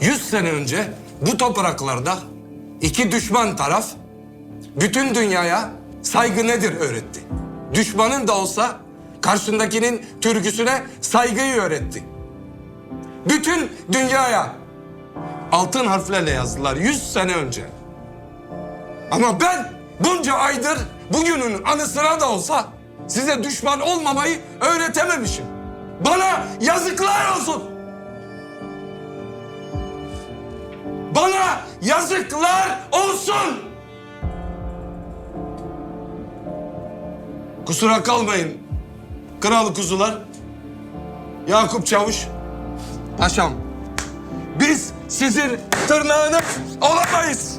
100 sene önce bu topraklarda iki düşman taraf bütün dünyaya saygı nedir öğretti. Düşmanın da olsa karşındakinin türküsüne saygıyı öğretti. Bütün dünyaya altın harflerle yazdılar 100 sene önce. Ama ben bunca aydır bugünün anısına da olsa size düşman olmamayı öğretememişim. Bana yazıklar olsun. Yazıklar olsun. Kusura kalmayın kral kuzular. Yakup Çavuş. Paşam. Biz sizin tırnağınız olamayız.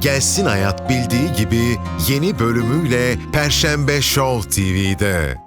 Gelsin Hayat bildiği gibi yeni bölümüyle Perşembe Show TV'de.